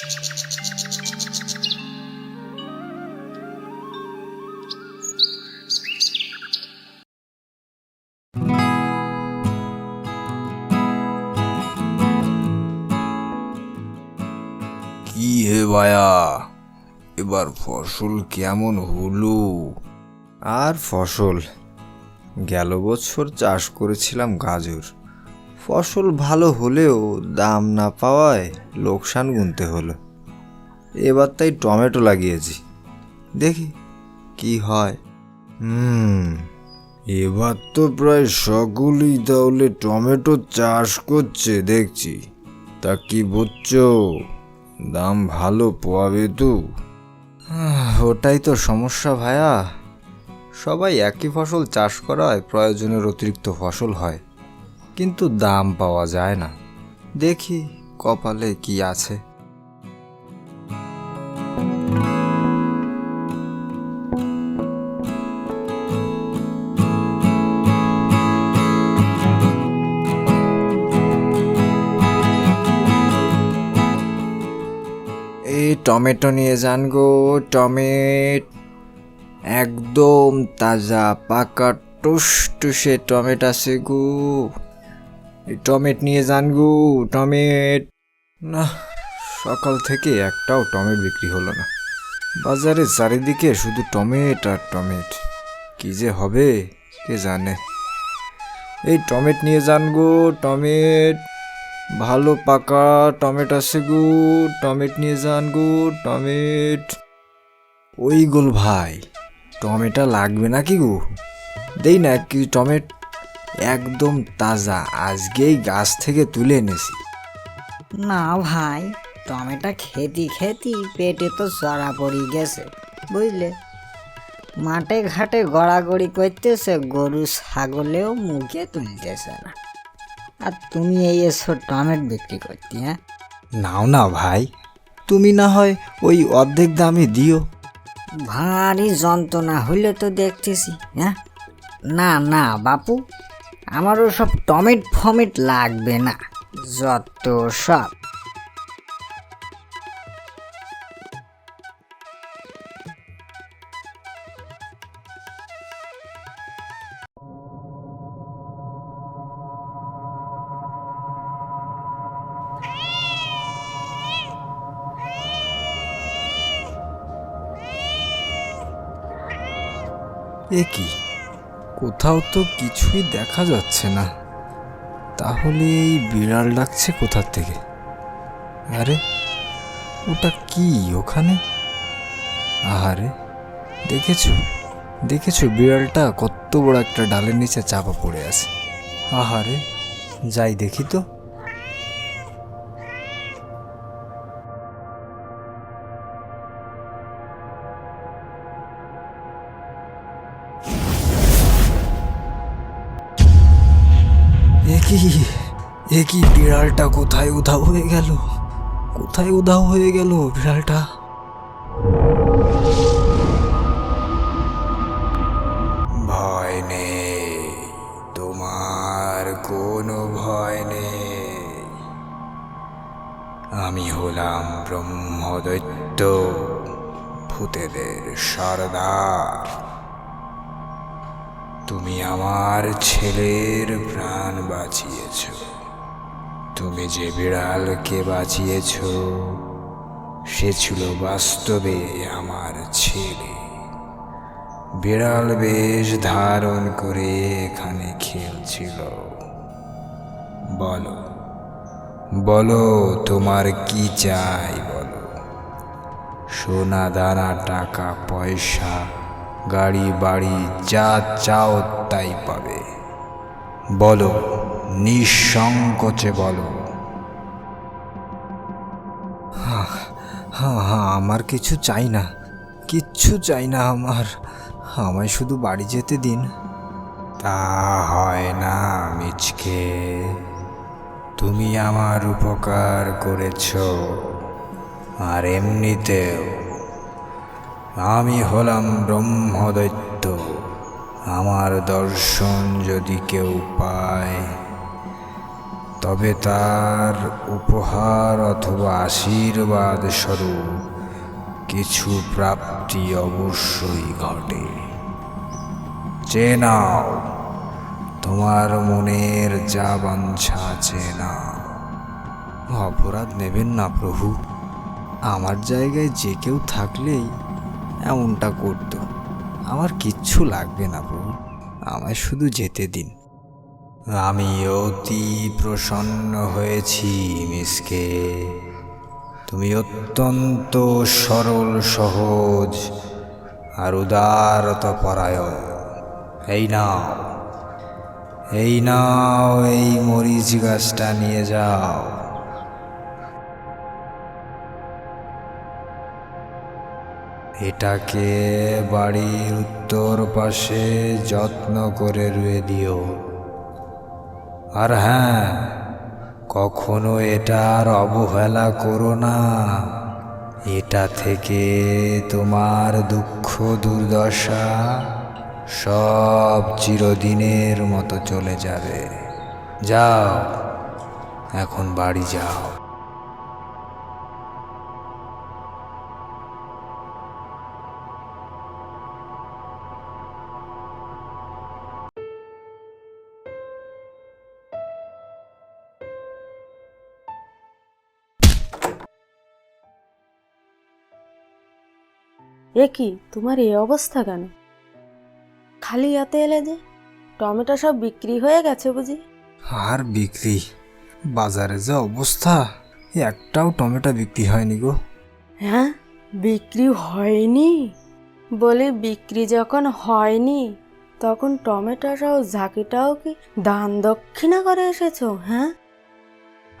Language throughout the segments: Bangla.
কি হে ভায়া? এবার ফসল কেমন হলো? আর ফসল? গেল বছর চাষ করেছিলাম গাজর। ফসল ভালো হলেও দাম না পাওয়ায় লোকসান গুনতে হলো। এবার তাই টমেটো লাগিয়েছি। দেখি কি হয়। হুম, এবার তো প্রায় সকলেই তাহলে টমেটো চাষ করছে, দেখছি। তা কি বুঝছ? দাম ভালো পাবে তো। ওটাই তো সমস্যা ভায়া। সবাই একই ফসল চাষ করায় প্রয়োজনের অতিরিক্ত ফসল হয়। কিন্তু দাম পাওয়া যায় না। দেখি কপালে কি আছে। এই টমেটো নিয়ে যান গো, টমেট। একদম তাজা, পাকা টুস টুসে টমেট আছে গো। টমেট নিয়ে যান গো, টমেট। না, সকাল থেকে একটাও টমেট বিক্রি হলো না। বাজারে চারিদিকে শুধু টমেট আর টমেট। কি যে হবে, কে জানে। এই টমেট নিয়ে যান গো, টমেট। ভালো পাকা টমেট আছে গো, টমেট নিয়ে যান গো, টমেট। ওই গোল ভাই, টমেটো লাগবে নাকি গো? দেই না কি টমেট। একদম তাজা। আজকেই গাছ থেকে তুলে এনেছি। না ভাই টমেটো খেতি খেতি পেটে তো চড়া পড়ি গেছে বুঝলে? মাঠে ঘাটে গড়াগড়ি করতেছে গরু ছাগলেও মুখে তুলতেছে না। আর তুমি এই এসো টমেট বিক্রি করতে হ্যাঁ? নাও না ভাই তুমি না হয় ওই অর্ধেক দামে দিও। ভারী যন্ত্রণা হইলে তো দেখতেছি হ্যাঁ? না না বাপু আমারও সব টমেট ফমেট লাগবে না যত সব। এ কি? কোথাও তো কিছুই দেখা যাচ্ছে না। তাহলে এই বিড়াল ডাকছে কোথার থেকে? আরে, ওটা কি ওখানে? আহারে, দেখেছ? দেখেছ বিড়ালটা কত বড় একটা ডালের নিচে চাপা পড়ে আছে। আহারে, যাই দেখি তো। একই একই বিড়ালটা কোথায় উধাও হয়ে গেল? কোথায় উধাও হয়ে গেল বিড়ালটা? ভয় নেই, তোমার কোনো ভয় নেই। আমি হলাম ব্রহ্মদৈত্য, ভূতেদের সর্দার। তুমি আমার ছেলের প্রাণ বাঁচিয়েছ। তুমি যে বিড়ালকে বাঁচিয়েছ, সে ছিল বাস্তবে আমার ছেলে। বিড়াল বেশ ধারণ করে এখানে খেলছিল। বলো বলো তোমার কি চাই বলো? সোনা, দানা, টাকা, পয়সা গাড়ি, বাড়ি, যা চাও তাই পাবে। বলো, নিঃসংকোচে বলো। আমার কিছু চাই না, কিচ্ছু চাই না আমার। আমায় শুধু বাড়ি যেতে দিন। তা হয় না, মিচকে। তুমি আমার উপকার করেছ। আর এমনিতেও আমি হলাম ব্রহ্মদৈত্য। আমার দর্শন যদি কেউ পায়, তবে তার উপহার অথবা আশীর্বাদ স্বরূপ কিছু প্রাপ্তি অবশ্যই ঘটে। চেয়ে নাও, তোমার মনের যা বাঞ্ছা চেয়ে অপরাধ নেবেন না প্রভু, আমার জায়গায় যে কেউ থাকলেই এমনটা করতো। আমার কিচ্ছু লাগবে না প্রভু আমায় শুধু যেতে দিন। আমি অতি প্রসন্ন হয়েছি, মিসকে। তুমি অত্যন্ত সরল, সহজ আর উদারতা পরায়ণ এই নাও। এই নাও এই মরিচ গাছটা নিয়ে যাও। এটাকে বাড়ির উত্তর পাশে যত্ন করে রুয়ে দিও। আর হ্যাঁ কখনো এটার অবহেলা করো না। এটা থেকে তোমার দুঃখ, দুর্দশা সব চিরদিনের মতো চলে যাবে। যাও, এখন বাড়ি যাও। এ কি তোমার এই অবস্থা কেন? খালি হাতে এলে যে টমেটো সব বিক্রি হয়ে গেছে বুঝি? আর বিক্রি? বাজারে যে অবস্থা একটাও টমেটো বিক্রি হয়নি গো। হ্যাঁ বিক্রি হয়নি? বলি বিক্রি যখন হয়নি তখন টমেটোটাও ঝাঁকিটাও কি দান দক্ষিণা করে এসেছ হ্যাঁ?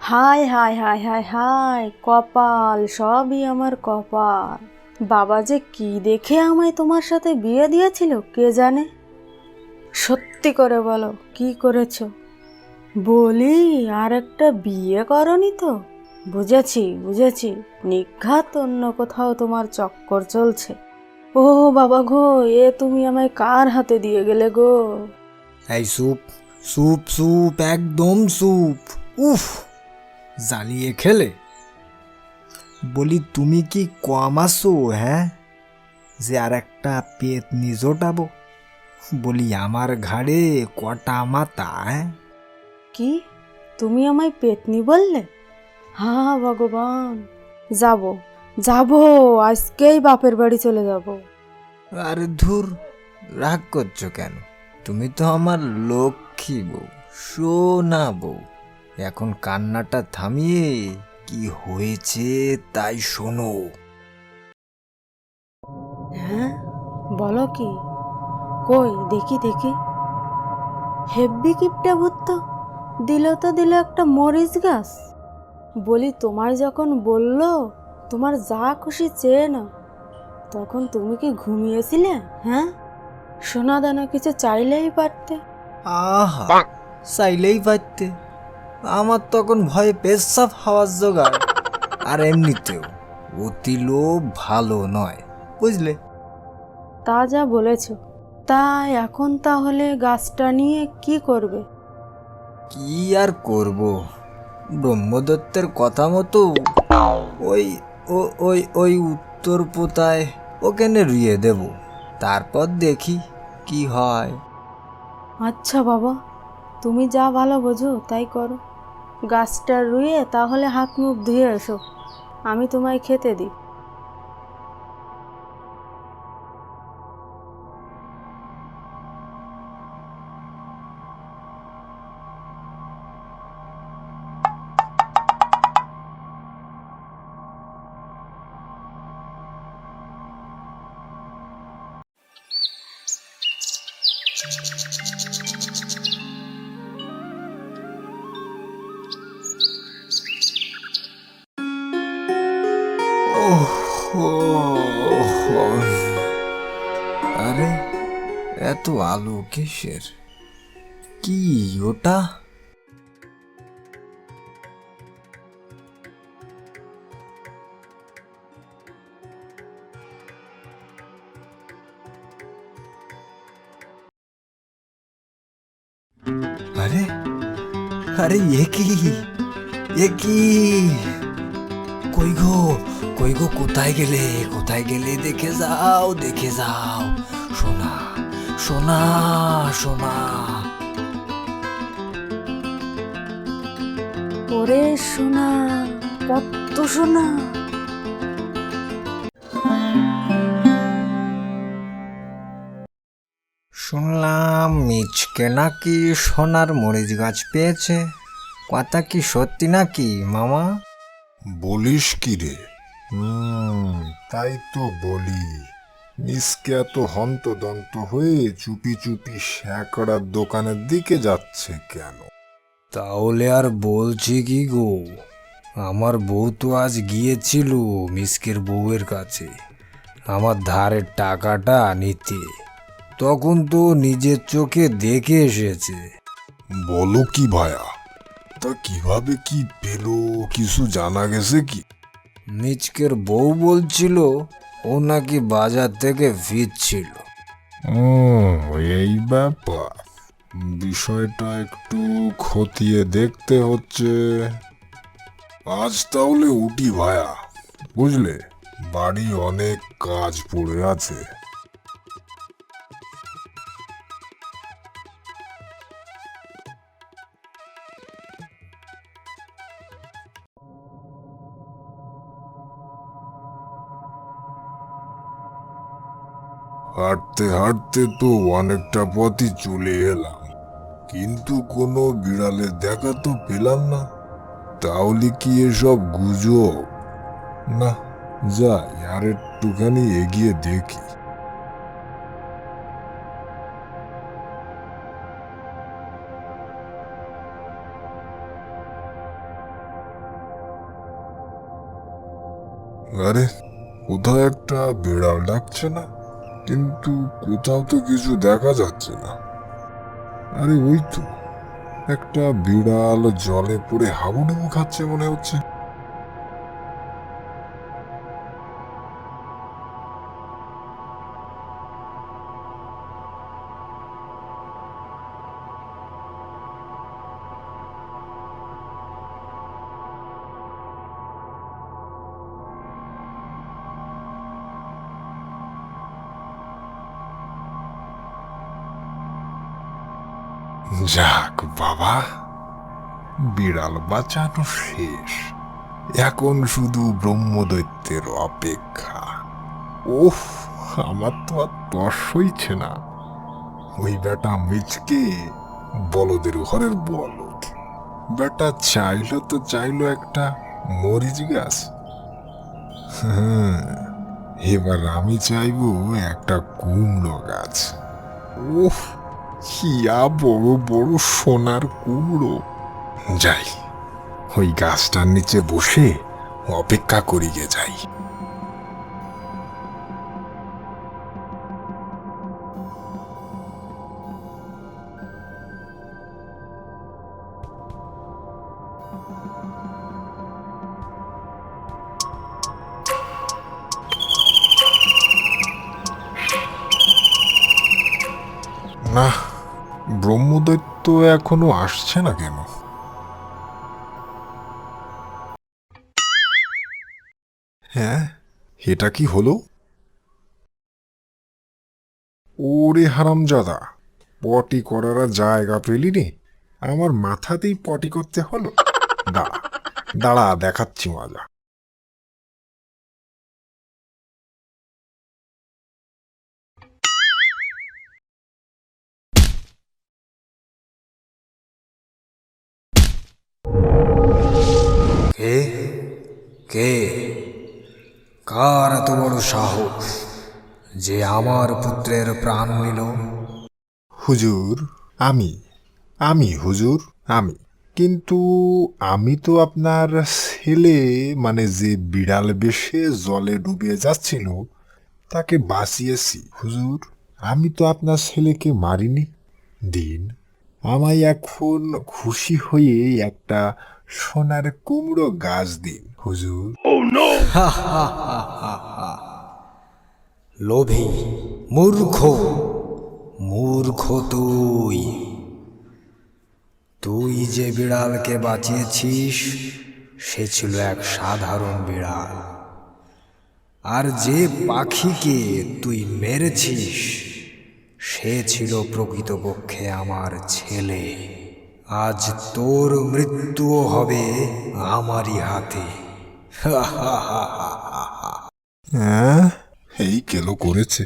হায় হায় হায় হায় হায় কপাল সবই আমার কপাল। বাবা যে কি দেখে আমায় তোমার সাথে বিয়ে দিয়েছিল, কে জানে? সত্যি করে বলো, কি করেছ? বলি, আর একটা বিয়ে করনি তো। বুঝেছি বুঝেছি, নিঘাত অন্য কোথাও তোমার চক্কর চলছে। ও বাবা গো, এ তুমি আমায় কার হাতে দিয়ে গেলে গো? এই স্যুপ সুপ স্যুপ একদম স্যুপ উফ, জ্বালিয়ে খেলে। বলি তুমি কি কম আসো হ্যাঁ? যে আর একটা পেট নিজোটাবো বলি আমার ঘাড়ে কটা মাথা হ্যাঁ? কি? তুমি আমায় পেতনি বললে? হা ভগবান। যাব যাব আজকেই বাপের বাড়ি চলে যাব। আরে ধুর রাগ করছ কেন? তুমি তো আমার লক্ষ্মী বউ সোনা বউ। এখন কান্নাটা থামিয়ে কি হয়েছে তাই শোনো। হ্যাঁ বলো কি? কই দেখি দেখি। হেব্বি কিপটা ভূত দিল তো দিল একটা মরিচ গাছ। বলি তোমায় যখন বলল তোমার যা খুশি চেয়ে না তখন তুমি কি ঘুমিয়েছিলে হ্যাঁ? সোনা দানা কিছু চাইলেই পারতে। আহা চাইলেই পারতে। আমার তখন ভয়ে পেশাব হওয়ার জোগাড়। আর এমনিতেও অতি লোভ ভালো নয় বুঝলে? তা যা বলেছ। তা এখন তাহলে গাছটা নিয়ে কি করবে? কি আর করব? ব্রহ্মদত্তের কথা মতো ওই ও- ওই ওই উত্তর পোতায় ওখানে রুইয়ে দেব। তারপর দেখি কি হয়। আচ্ছা বাবা তুমি যা ভালো বোঝো তাই করো। গাছটা রুয়ে তাহলে হাত মুখ ধুয়ে এসো। আমি তোমায় খেতে দিই। আলো কিসের? কি ওটা? আরে আরে এ কি? এ কি? কই গো কই গো, কোথায় গেলে? কোথায় গেলে? দেখে যাও দেখে যাও। সোনা সোনা সোনা ওরে সোনা কত সোনা শুনলাম মিচকে নাকি সোনার মরিচ গাছ পেয়েছে। কথা কি সত্যি নাকি মামা? বলিস কি রে? হুম তাই তো বলি। এত হন্তদন্ত হয়ে চুপি চুপি শ্যাকড়ার দোকানের দিকে যাচ্ছে কেন? তাহলে আর বলছি কি গো? আমার বউ তো আজ গিয়েছিল মিসকের বউয়ের কাছে। আমার ধারের টাকাটা নিতে। তখন তো নিজের চোখে দেখে এসেছে। বলো কি ভায়া? তা কীভাবে কি পেল কিছু জানা গেছে কি? মিচকের বউ বলছিল ও নাকি বাজার থেকে ফিরছিল ও, এই ব্যাপার। বিষয়টা একটু খতিয়ে দেখতে হচ্ছে। আজ তাহলে উঠি ভায়া, বুঝলে? বাড়ি অনেক কাজ পড়ে আছে। হাঁটতে হাঁটতে তো অনেকটা পথই চলে এলাম। কিন্তু কোনো বিড়ালের দেখা তো পেলাম না। তাহলে কি এসব গুজব? না যাই আর একটুখানি এগিয়ে দেখি। আরে, কোথাও একটা বিড়াল ডাকছে না? কিন্তু কোথাও তো কিছু দেখা যাচ্ছে না। আরে ওই তো, একটা বিড়াল জলে পড়ে হাবুডুবু খাচ্ছে মনে হচ্ছে। যাক বাবা, বিড়াল বাঁচানো শেষ। এখন শুধু ব্রহ্মদৈত্যের অপেক্ষা। ওহ আমার তো আর তর হইছে না। ওই বেটা মিচকে বলদের ঘরের বলদ। বেটা চাইলো তো চাইলো একটা মরিচ গাছ। হ্যাঁ এবার আমি চাইব একটা কুমড়ো গাছ। ওহ কিয়া বড় বড় সোনার কুমড়ো? যাই, ওই গাছটার নিচে বসে অপেক্ষা করি গে যাই। না ব্রহ্মদৈত্য এখনও আসছে না কেন? হ্যাঁ এটা কি হলো? ওরে হারামজাদা, পটি করার আর জায়গা পেলি রে আমার মাথাতেই পটি করতে হলো। দাঁড়া দাঁড়া, দেখাচ্ছি মজা। কে? কার এত বড় সাহস যে আমার পুত্রের প্রাণ নিল? হুজুর, আমি। আমি হুজুর, আমি। কিন্তু আমি তো আপনার ছেলে মানে যে বিড়াল বেশে জলে ডুবে যাচ্ছিল, তাকে বাঁচিয়েছি। হুজুর, আমি তো আপনার ছেলেকে মারিনি। দিন, আমায় এখন খুশি হয়ে একটা সোনার কুমড়ো গাছ দিন। হুজুর? লোভী মূর্খ মূর্খ তুই। তুই যে বিড়ালকে বাঁচিয়েছিস সে ছিল এক সাধারণ বিড়াল। আর যে পাখিকে তুই মেরেছিস সে ছিল প্রকৃতপক্ষে আমার ছেলে। আজ তোর মৃত্যুও হবে আমারই হাতে। হ্যাঁ? এই কেন করেছে?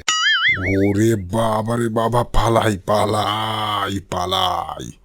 ওরে বাবারে বাবা পালাই পালাই পালাই।